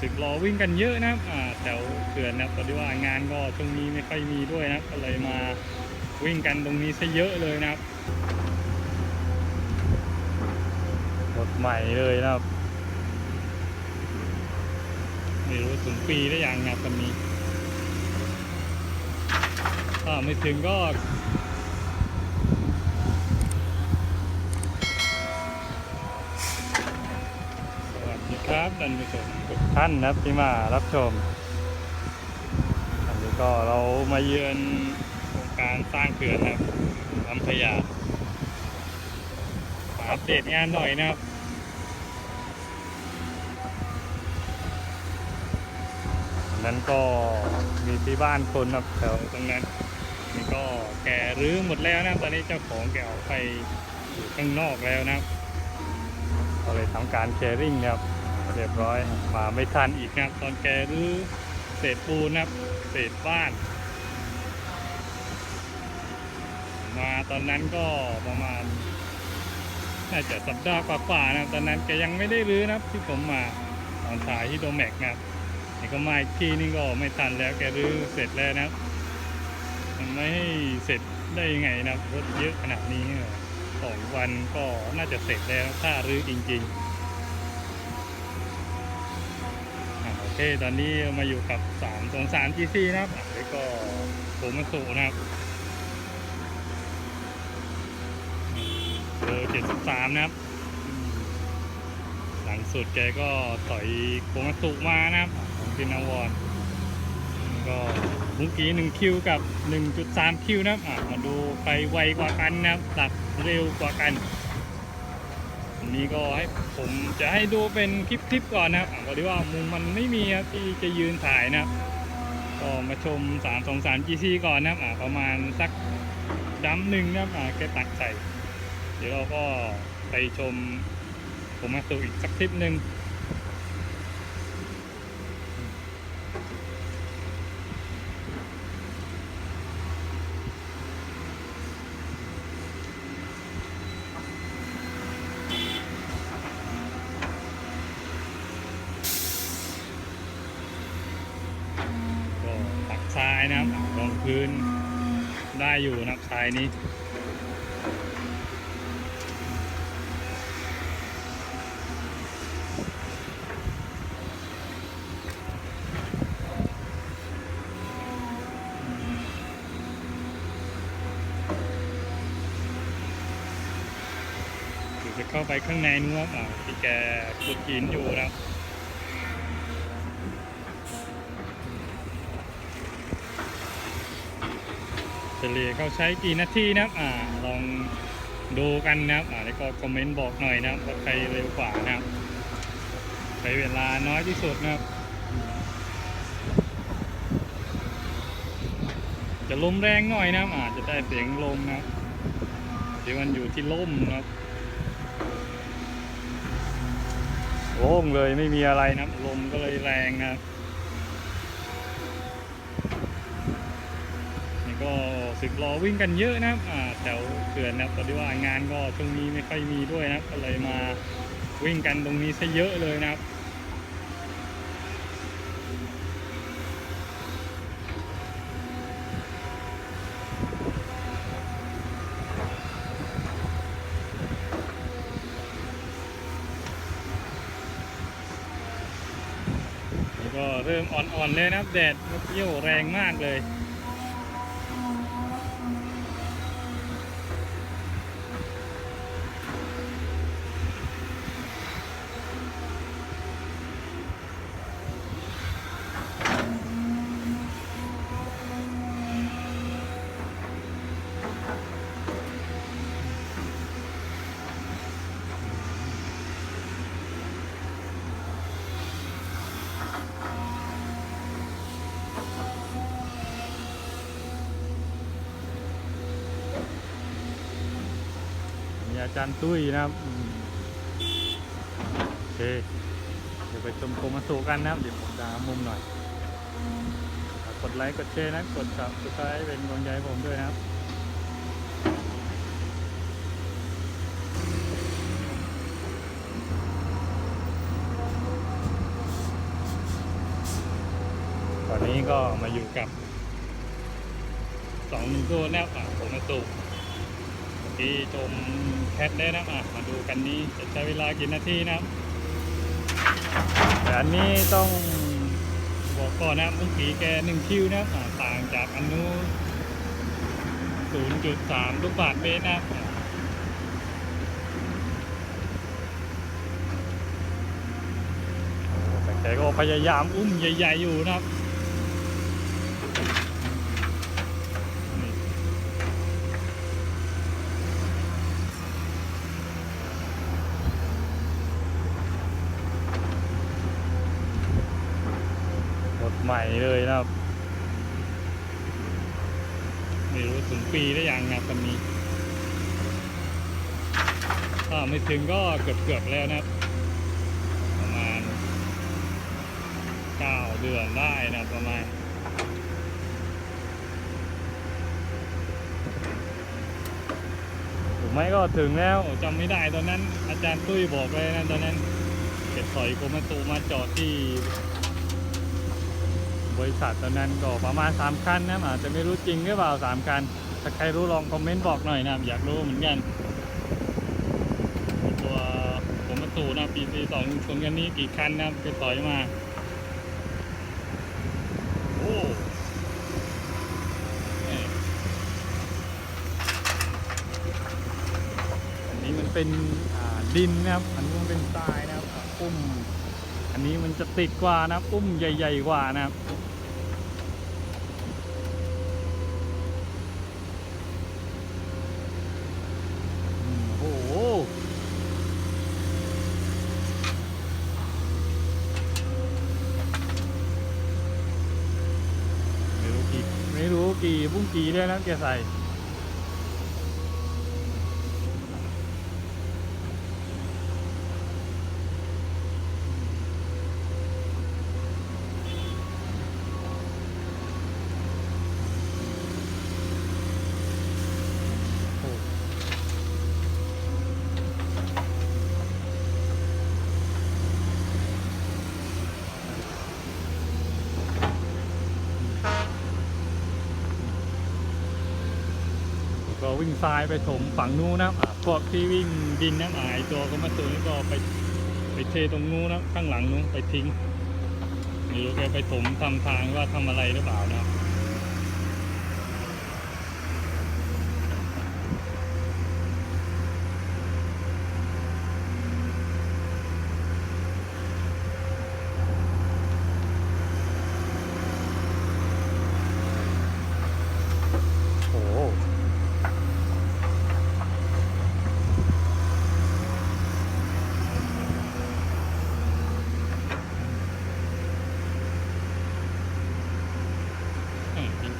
สึกรอวิ่งกันเยอะนะครับแถวเขื่อนนะครับพอดีว่างานก็ช่วงนี้ไม่ค่อยมีด้วยนะก็เลยมาวิ่งกันตรงนี้ซะเยอะเลยนะครับรถใหม่เลยนะครับไม่รู้ถึงปีได้ยังนับตอนนี้ถ้าไม่ถึงก็ สวัสดีครับ ท่านผู้ชมทุกท่านนะครับที่มารับชมอันนี้ก็เรามาเยือนโครงการสร้างเขื่อนนะครับลำพญาอัปเดตงานหน่อยนะครับนั้นก็มีที่บ้านคนนะครับแถวตรงนั้นนี่ก็แกรื้อหมดแล้วนะตอนนี้เจ้าของแกออกไปอยู่ข้างนอกแล้วนะครับก็เลยทำการแคริ่งนะครับ เรียบร้อย มาไม่ทันอีกนะครับตอนแกรื้อเศษปูนครับเศษบ้าน มาตอนนั้นก็ประมาณน่าจะสัปดาห์กว่าๆนะตอนนั้นแกยังไม่ได้รื้อนะที่ผมมาตอนถ่ายที่โดแม็กนะนี่ก็มาอีกทีนึงก็ไม่ทันแล้วแกรื้อเสร็จแล้วนะมันไม่ให้เสร็จได้ยังไงนะรถเยอะขนาดนี้สองวันก็น่าจะเสร็จแล้วถ้ารื้อจริง ๆอะโอ เคตอนนี้มาอยู่กับ3ตรง3 GC นะครับแล้วก็ผมมาสูนะครับเบอร์73นะครับ หลังสุดแกก็ถอยโคมัสุมานะครับของพินาวอนก็เมื่อกี้1คิวกับ1.3คิวนะครับมาดูใครไวกว่ากันนะครับหลักเร็วกว่ากัน นี้ก็ให้ผมจะให้ดูเป็นคลิปๆก่อนนะครับอะพอดีว่ามุมมันไม่มีครับที่จะยืนถ่ายนะครับก็มาชม 3 2 3 GC ก่อนนะครับประมาณสักดัมหนึ่งนะครับแค่ตักใส่ เดี๋ยวเราก็ไปชมผมมาสู่อีกสักคลิปหนึ่ง ก็ตักทราย นะครับรองพื้นได้อยู่นะครับทรายนี้เดี๋ยวจะเข้าไปข้างในนู้นอ่าที่แกขุดหินอยู่นะครับ เฉลี่ยเขาใช้กี่นาทีนะครับอ่าลองดูกันนะครับอ่าแล้วก็คอมเมนต์บอกหน่อยนะครับว่าใครเร็วกว่านะครับ ใช้เวลาน้อยที่สุดนะครับ จะลมแรงหน่อยนะครับอาจจะได้เสียงลมนะครับเดี๋ยวมันอยู่ที่ลมนะครับโล่งเลยไม่มีอะไรนะครับลมก็เลยแรงนะครับ ก็สึกรอวิ่งกันเยอะนะครับแถวเขื่อนนะครับพอดีว่างานก็ช่วงนี้ไม่ค่อยมีด้วยนะก็เลยมาวิ่งกันตรงนี้ซะเยอะเลยนะครับก็เริ่มอ่อนๆเลยนะครับแดดเที่ยวแรงมากเลย มีอาจารย์ตุ้ยนะครับโอเคเดี๋ยวไปชมโคมาสุกันนะครับ เดี๋ยวผมจะหามุมหน่อย กดไลค์กดแชร์นะ กด subscribe เป็นกำลังใจผมด้วยนะครับตอนนี้ก็มาอยู่กับสองหนึ่งตัวแนวอะผมมาตุ ที่ชมแคทได้นะอะมาดูกันนี้จะใช้เวลากี่นาทีนะครับแต่อันนี้ต้องบอกก่อนนะมื่อกี้แกหนึ่งคิวนะต่างจากอันนู้น0.3ลูกบาทเมตรนะครับอะแต่แกก็พยายามอุ้มใหญ่ ๆ อยู่นะครับ ใหม่เลยนะครับไม่รู้ถึงปีได้ยังนะครันนี้ถ้าไม่ถึงก็เกือบเกือบๆแล้วนะครับ ประมาณเก้าเดือนได้นะประมาณถูกไหมก็ถึงแล้วจำไม่ได้ตอนนั้น อาจารย์ตุ้ยบอกเลยนะตอนนั้นเก็บถอยโกมาตูมาจอดที่ บริษัทตอนนั้นก็ประมาณ 3 คันนะอาจจะไม่รู้จริงหรือเปล่า 3 คัน ถ้าใครรู้ลองคอมเมนต์บอกหน่อยนะ อยากรู้เหมือนกันตัวผมมาตูนะปีซีสองชนกันนี้กี่คันนะไปต่อยมาโอ้เอ้ยอันนี้มันเป็นดินนะครับ อันนี้มันเป็นทรายนะครับอุ้มอันนี้มันจะติดกว่านะปุ้มใหญ่ ๆ กว่านะครับ อืมโอ้โห ไม่รู้กี่ ไม่รู้กี่บุ้งกี่ด้วยนะแกใส่ ก็วิ่งซ้ายไปถมฝั่งนู้นนะพวกที่วิ่งดินน้ำอายตัวก็มาตัวนี้ก็ไปไปเทตรงนู้นนะข้างหลังนู้นไปทิ้งไม่รู้แกไปถมทำทางว่าทำอะไรหรือเปล่านะ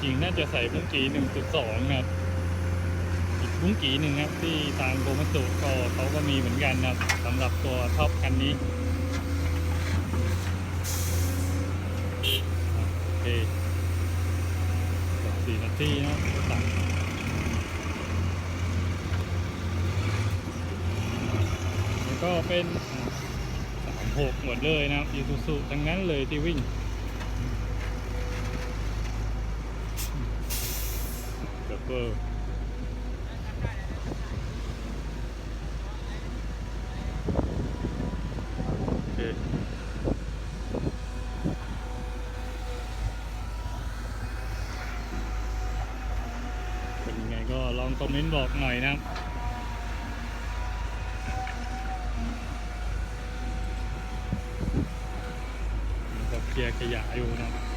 ริงๆ น่าจะใส่บุ้งกี1.2ครับ อีกบุ้งกีหนึ่งครับ ที่ทางโกมัสุก็เขาก็มีเหมือนกันนะครับสำหรับตัวท็อปคันนี้โอเคสี่นาทีนะตัดแล้วก็เป็นสามหกหมดเลยนะครับอีซูซูทั้งนั้นเลยที่วิ่ง เออเคเป็นยังไงก็ลองคอมเมนต์บอกหน่อยนะครับก็เคลียร์ขยะอยู่นะครับ